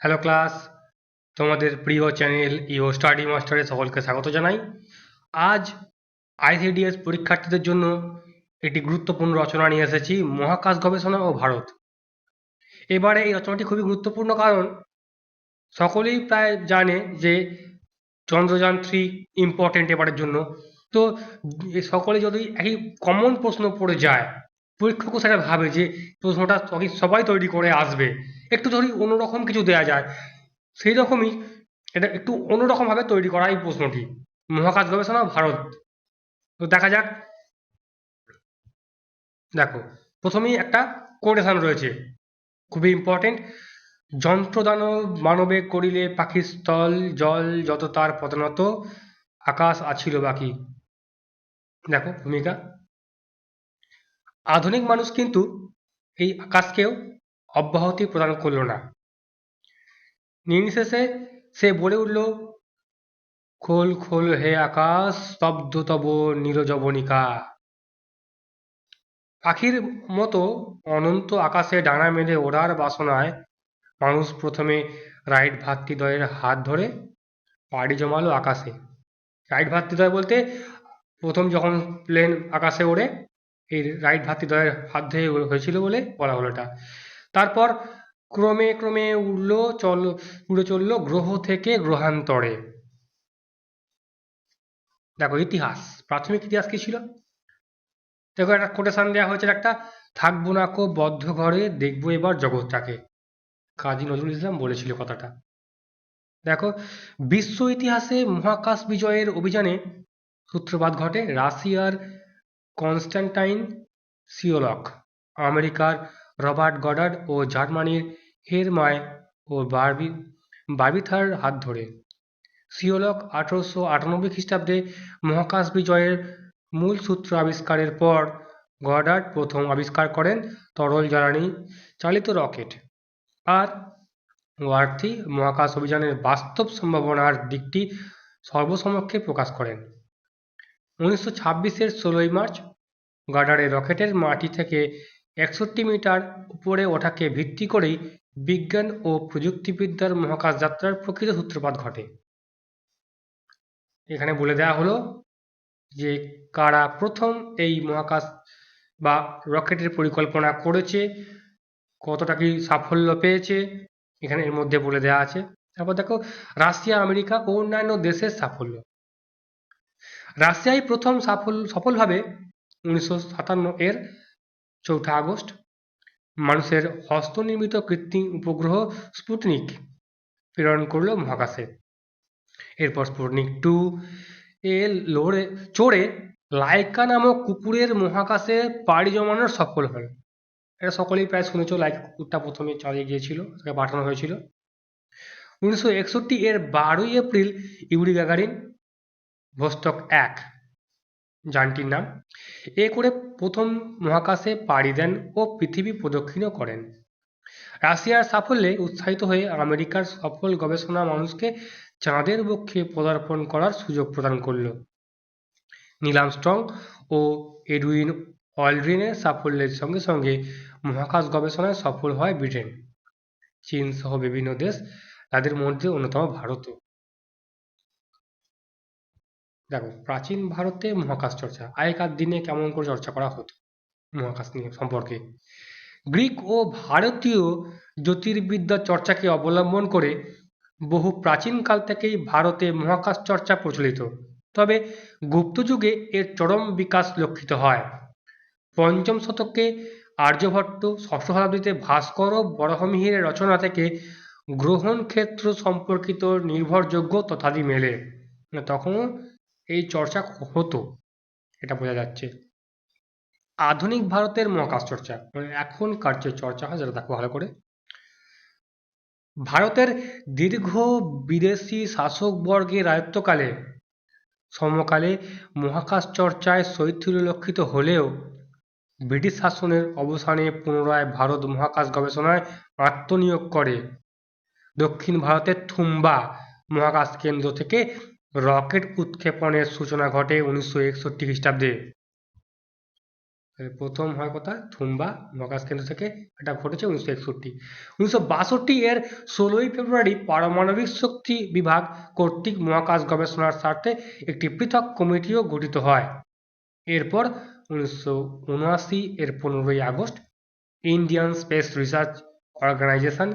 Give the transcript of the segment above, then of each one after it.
Hello class তোমাদের প্রিয় channel ইও স্টাডি মাস্টারে সকলকে স্বাগত জানাই। আজ আইসিডিএস পরীক্ষার্থীদের জন্য একটি গুরুত্বপূর্ণ রচনা নিয়ে এসেছি, মহাকাশ গবেষণা ও ভারত। এবারে এই রচনাটি খুবই গুরুত্বপূর্ণ কারণ সকলেই প্রায় জানে যে চন্দ্রযান থ্রি ইম্পর্টেন্ট এবারের জন্য। তো সকলে যদি একই কমন প্রশ্ন পড়ে যায় পরীক্ষকও সেটা ভাবে যে প্রশ্নটা সবাই- সবাই তৈরি করে আসবে। একটু যদি অন্যরকম কিছু দেয়া যায় সেই রকমই এটা একটু অন্যরকমভাবে তৈরি করা এই প্রশ্নটি। মহাকাশ গবেষণা ভারত। তো দেখা যাক। দেখো, প্রথমেই একটা কোটেশন রয়েছে। খুবই ইম্পর্টেন্ট যন্ত্রদানব মানবে করিলে পাখি স্থল, জল যত তার প্রধানত আকাশ আছিল বাকি। দেখো ভূমিকা। আধুনিক মানুষ কিন্তু এই আকাশকেও অব্যাহতি প্রদান করল না। নির্বিশেষে সে বলে উঠল, খোল খোল হে আকাশ, স্তব্ধ তব নীরজবনিকা। পাখির মতো অনন্ত আকাশে ডানা মেলে ওড়ার বাসনায় মানুষ প্রথমে রাইট ভাতৃদ্বয়ের হাত ধরে পাড়ি জমালো আকাশে। রাইট ভাতৃদ্বয় বলতে, প্রথম যখন প্লেন আকাশে ওড়ে এই রাইট ভাতৃদ্বয়ের হাত ধরে হয়েছিল বলে বলা হলো এটা। তারপর ক্রমে ক্রমে উড়লো, চল, উড়ে চলল গ্রহ থেকে গ্রহান্তরে। দেখো, ইতিহাস, প্রাথমিক ইতিহাস কি ছিল? দেখো, একটা কোটেশন দেওয়া হয়েছে একটা, থাকব না কো বদ্ধ ঘরে, দেখব এবার জগৎটাকে। কাজী নজরুল ইসলাম বলেছিল কথাটা। দেখো, বিশ্ব ইতিহাসে মহাকাশ বিজয়ের অভিযানে সূত্রপাত ঘটে রাশিয়ার কনস্ট্যান্টাইন সিওলক, আমেরিকার রবার্ট গডার্ড ও জার্মানির হেরমায় ও বার্বি, বার্বিথার হাত ধরে। সিওলক আঠারোশো আটানব্বই খ্রিস্টাব্দে মহাকাশ বিজয়ের মূল সূত্র আবিষ্কারের পর গডার্ড প্রথম আবিষ্কার করেন তরল জ্বালানি চালিত রকেট। আর ওয়ার্থি মহাকাশ অভিযানের বাস্তব সম্ভাবনার দিকটি সর্বসমক্ষে প্রকাশ করেন। উনিশশো ছাব্বিশের ষোলোই মার্চ গার্ডারের রকেটের মাটি থেকে একষট্টি মিটার উপরে ওঠাকে ভিত্তি করেই বিজ্ঞান ও প্রযুক্তিবিদ্যার মহাকাশ যাত্রার প্রকৃত সূত্রপাত ঘটে। এখানে বলে দেওয়া হলো যে কারা প্রথম এই মহাকাশ বা রকেটের পরিকল্পনা করেছে, কতটা কি সাফল্য পেয়েছে, এখানে এর মধ্যে বলে দেওয়া আছে। তারপর দেখো, রাশিয়া, আমেরিকা ও অন্যান্য দেশের সাফল্য। রাশিয়ায় প্রথম সাফল সফলভাবে উনিশশো সাতান্ন এর চৌঠা আগস্ট মানুষের হস্তনির্মিত কৃত্রিম উপগ্রহ স্পুটনিক প্রেরণ করল মহাকাশে। এরপর স্পুটনিক টু এ লোড়ে চড়ে লাইকা নামক কুকুরের মহাকাশে পাড়ি জমানোর সফল হল। এটা সকলেই প্রায় শুনেছ, লাইকা কুকুরটা প্রথমে চালিয়ে গিয়েছিল, তাকে পাঠানো হয়েছিল। উনিশশো একষট্টি এর বারোই এপ্রিল ইউরি গাগারিন ভোস্টক এক। যানটির নাম? এ করে প্রথম মহাকাশে পাড়ি দেন ও পৃথিবী প্রদক্ষিণও করেন। রাশিয়ার সাফল্যে উৎসাহিত হয়ে আমেরিকার সফল গবেষণা মানুষকে চাঁদের বক্ষে পদার্পণ করার সুযোগ প্রদান করল। নীল আর্মস্ট্রং ও এডুইন অলড্রিনের সাফল্যের সঙ্গে সঙ্গে মহাকাশ গবেষণায় সফল হয় ব্রিটেন। চীন সহ বিভিন্ন দেশ তাদের মধ্যে অন্যতম ভারতও দেখো, প্রাচীন ভারতে মহাকাশ চর্চা, আগেকার দিনে কেমন করে চর্চা করা হতো মহাকাশ নিয়ে সম্পর্কে? গ্রিক ও ভারতীয় জ্যোতির্বিদ্যা চর্চাকে অবলম্বন করে বহু প্রাচীনকাল থেকেই ভারতে মহাকাশ চর্চা প্রচলিত। তবে গুপ্ত যুগে এর চরম বিকাশ লক্ষিত হয়। পঞ্চম শতকে আর্যভট্ট ষষ্ঠ শতাব্দীতে ভাস্কর ও বরাহমিহিরের রচনা থেকে গ্রহণ ক্ষেত্র সম্পর্কিত নির্ভরযোগ্য তথাদি মেলে। তখনও এই চর্চা হতো, এটা বোঝা যাচ্ছে। আধুনিক ভারতের মহাকাশ চর্চা মানে এখনকার যে চর্চা হয় যেটা দেখো ভালো করে। ভারতের দীর্ঘ বিদেশি শাসকবর্গের রাজত্বকালে, সমকালে মহাকাশ চর্চায় শৈথিল্য লক্ষিত হলেও, ব্রিটিশ শাসনের অবসানে পুনরায় ভারত মহাকাশ গবেষণায় আত্মনিয়োগ করে। দক্ষিণ ভারতের থুম্বা মহাকাশ কেন্দ্র থেকে রকেট উৎক্ষেপণের সূচনা ঘটে উনিশশো একষট্টি খ্রিস্টাব্দে। প্রথম হয় কথা থুম্বা, মহাকাশ কেন্দ্র থেকে এটা ঘটেছে উনিশশো একষট্টি। উনিশশো বাষট্টি এর ষোলোই ফেব্রুয়ারি পারমাণবিক শক্তি বিভাগ কর্তৃক মহাকাশ গবেষণার স্বার্থে একটি পৃথক কমিটিও গঠিত হয়। এরপর উনিশশো উনআশি এর পনেরোই August Indian space research organisation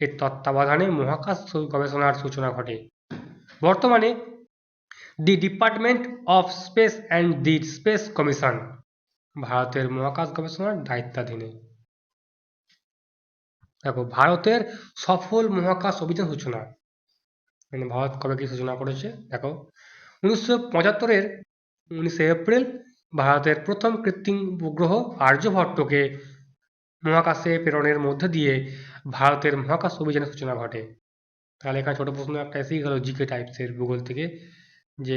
এর তত্ত্বাবধানে মহাকাশ গবেষণার সূচনা ঘটে। বর্তমানে the department of space and the space commission, ভারতের মহাকাশ গবেষণার দায়িত্বাধীনে। দেখো, ভারতের সফল মহাকাশ অভিযান সূচনা। মানে ভারত কবে কি সূচনা করেছে? দেখো, উনিশশো পঁচাত্তরের উনিশে এপ্রিল ভারতের প্রথম কৃত্রিম উপগ্রহ আর্যভট্টকে মহাকাশে প্রেরণের মধ্যে দিয়ে ভারতের মহাকাশ অভিযানের সূচনা ঘটে। তাহলে এখানে ছোট প্রশ্ন একটা এসেই গেল, জিকে টাইপসের ভূগোল থেকে। যে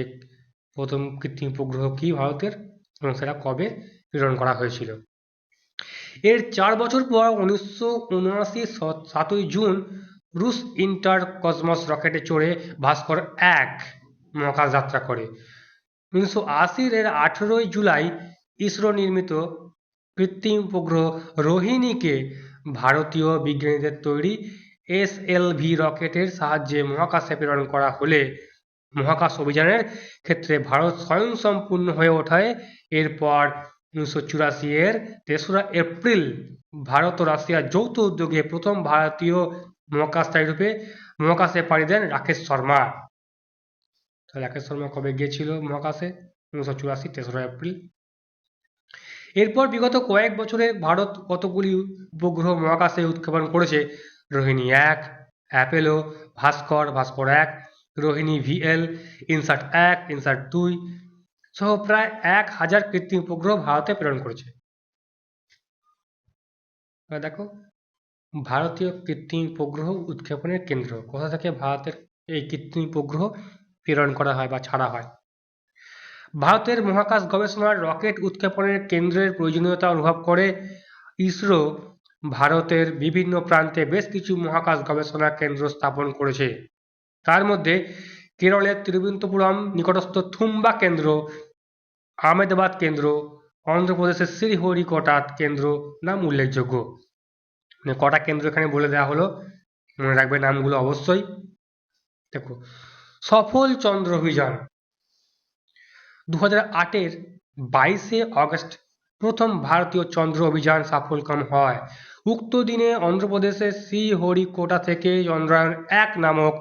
প্রথম কৃত্রিম উপগ্রহ কি ভারতের এবং সেটা কবে প্রেরণ করা হয়েছিল। এর চার বছর পর উনিশশো উনআশি সাতই জুন রুশ ইন্টার কসমস রকেটে চড়ে ভাস্কর এক মহাকাশ যাত্রা করে। উনিশশো আশির এর আঠেরোই জুলাই ইসরো নির্মিত কৃত্রিম উপগ্রহ রোহিণীকে ভারতীয় বিজ্ঞানীদের তৈরি এস এল ভি রকেটের সাহায্যে মহাকাশে প্রেরণ করা হলে মহাকাশ অভিযানের ক্ষেত্রে ভারত স্বয়ংসম্পূর্ণ হয়ে ওঠায়। এরপর উনিশশো চুরাশি এর তেসরা এপ্রিল ভারত ও রাশিয়ার যৌথ উদ্যোগে প্রথম ভারতীয় মহাকাশচারী রূপে মহাকাশে পাড়ি দেন রাকেশ শর্মা। রাকেশ শর্মা কবে গিয়েছিল মহাকাশে? উনিশশো চুরাশি তেসরা এপ্রিল। এরপর বিগত কয়েক বছরে ভারত কতগুলি উপগ্রহ মহাকাশে উৎক্ষেপণ করেছে? রোহিণী এক, অ্যাপেলো, ভাস্কর ভাস্কর এক রোহিণী ভিএল, ইনসার্ট এক, ইনসার্ট দুই সহ প্রায় এক হাজার কৃত্রিম উপগ্রহ ভারতে প্রেরণ করেছে। দেখো, ভারতীয় কৃত্রিম উপগ্রহ উৎক্ষেপণের কেন্দ্র, কোথা থেকে ভারতের এই কৃত্রিম উপগ্রহ প্রেরণ করা হয় বা ছাড়া হয়? ভারতের মহাকাশ গবেষণার রকেট উৎক্ষেপণের কেন্দ্রের প্রয়োজনীয়তা অনুভব করে ইসরো ভারতের বিভিন্ন প্রান্তে বেশ কিছু মহাকাশ গবেষণা কেন্দ্র স্থাপন করেছে। তার মধ্যে কেরলের তিরুবনন্তপুরম নিকটস্থ থুম্বা কেন্দ্র, আহমেদাবাদ কেন্দ্র, অন্ধ্রপ্রদেশের শ্রীহরিকোটা কেন্দ্র নাম উল্লেখযোগ্য। মানে কটা কেন্দ্র এখানে বলে দেওয়া হলো? মনে রাখবে নামগুলো অবশ্যই। দেখো, সফল চন্দ্র অভিযান। দু হাজার আটের বাইশে অগস্ট প্রথম ভারতীয় চন্দ্র অভিযান সফলকাম হয়। উক্ত দিনে অন্ধ্রপ্রদেশের শ্রীহরিকোটা থেকে চন্দ্রায়ন এক নামক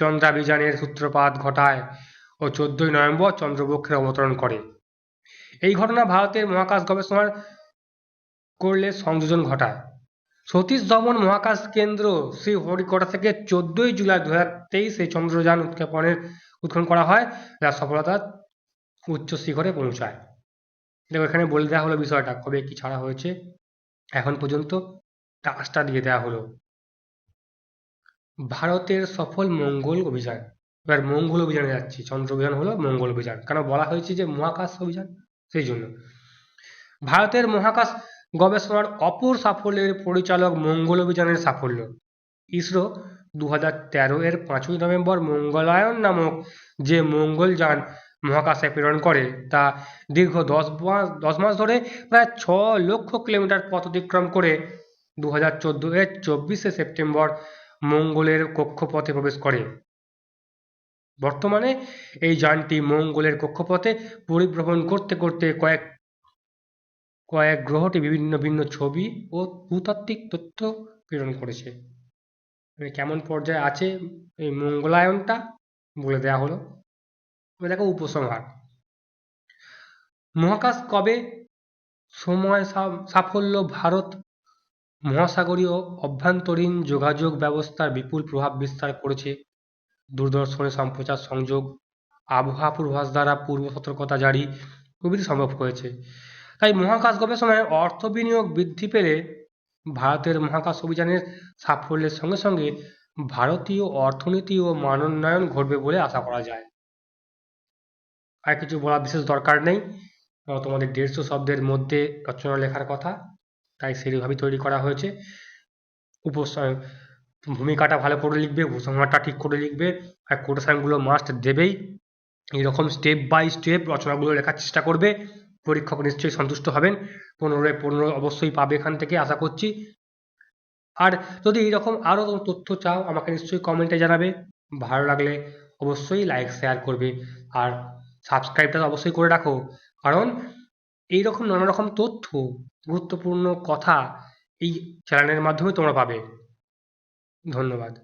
চন্দ্রাভিযানের সূত্রপাত ঘটায় ও চোদ্দই নভেম্বর চন্দ্রবক্ষে অবতরণ করে। এই ঘটনা ভারতের মহাকাশ গবেষণার করলে সংযোজন ঘটায়। সতীশ ধাওয়ান মহাকাশ কেন্দ্র শ্রীহরিকোটা থেকে চোদ্দই জুলাই দু হাজার তেইশে চন্দ্রযান উৎক্ষেপণের উৎক্ষেপণ করা হয় যা সফলতার উচ্চ শিখরে পৌঁছায়। দেখো, এখানে বলে দেওয়া হলো বিষয়টা, কবে কি ছাড়া হয়েছে, এখন পর্যন্ত টাস্কটা দিয়ে দেওয়া হলো। ভারতের সফল মঙ্গল অভিযান। এবার মঙ্গল অভিযানে যাচ্ছি। চন্দ্র অভিযান হলো মঙ্গল অভিযান। কেন বলা হয়েছে যে মহাকাশ অভিযান? সেই জন্য। ভারতের মহাকাশ গবেষণার অপর সাফল্যের পরিচালক মঙ্গল অভিযানের সাফল্য। ইসরো দু তেরো এর পাঁচই নভেম্বর মঙ্গলায়ন নামক যে মঙ্গলযান মহাকাশে প্রেরণ করে, তা দীর্ঘ দশ মাস দশ মাস ধরে প্রায় ছ লক্ষ কিলোমিটার পথ অতিক্রম করে দু হাজার চোদ্দ এর চব্বিশে সেপ্টেম্বর মঙ্গলের কক্ষপথে প্রবেশ করে। বর্তমানে এই যানটি মঙ্গলের কক্ষপথে পরিভ্রমণ করতে করতে কয়েক কয়েক গ্রহটি বিভিন্ন ভিন্ন ছবি ও ভূতাত্ত্বিক তথ্য প্রেরণ করেছে। মানে কেমন পর্যায়ে আছে এই মঙ্গলায়নটা বলে দেওয়া হলো। দেখো উপসংহার। মহাকাশ কবে সময় সাফল্য ভারত মহাসাগরীয় অভ্যন্তরীণ যোগাযোগ ব্যবস্থার বিপুল প্রভাব বিস্তার করেছে। দূরদর্শনে সম্প্রচার সংযোগ, আবহাওয়া পূর্বাভাস দ্বারা পূর্ব সতর্কতা জারি প্রভৃতি সম্ভব হয়েছে। তাই মহাকাশ গবেষণায় অর্থ বিনিয়োগ বৃদ্ধি পেলে ভারতের মহাকাশ অভিযানের সাফল্যের সঙ্গে সঙ্গে ভারতীয় অর্থনীতি ও মানোন্নয়ন ঘটবে বলে আশা করা যায়। আর কিছু বলা বিশেষ দরকার নেই। তোমাদের দেড়শো শব্দের মধ্যে রচনা লেখার কথা। সেইভাবেই তৈরি করা হয়েছে। উপস ভূমিকাটা ভালো করে লিখবে, উপসংহারটা ঠিক করে লিখবে, আর কোটেশনগুলো মাস্ট দেবেই। এইরকম স্টেপ বাই স্টেপ রচনাগুলো লেখার চেষ্টা করবে। পরীক্ষক নিশ্চয়ই সন্তুষ্ট হবেন। পনেরোয় পনেরো অবশ্যই পাবে এখান থেকে, আশা করছি। আর যদি এইরকম আরও তথ্য চাও, আমাকে নিশ্চয়ই কমেন্টে জানাবে। ভালো লাগলে অবশ্যই লাইক শেয়ার করবে। আর সাবস্ক্রাইবটা অবশ্যই করে রাখো। কারণ এইরকম নানা রকম তথ্য গুরুত্বপূর্ণ কথা এই চ্যানেলের মাধ্যমে তোমরা পাবে। ধন্যবাদ।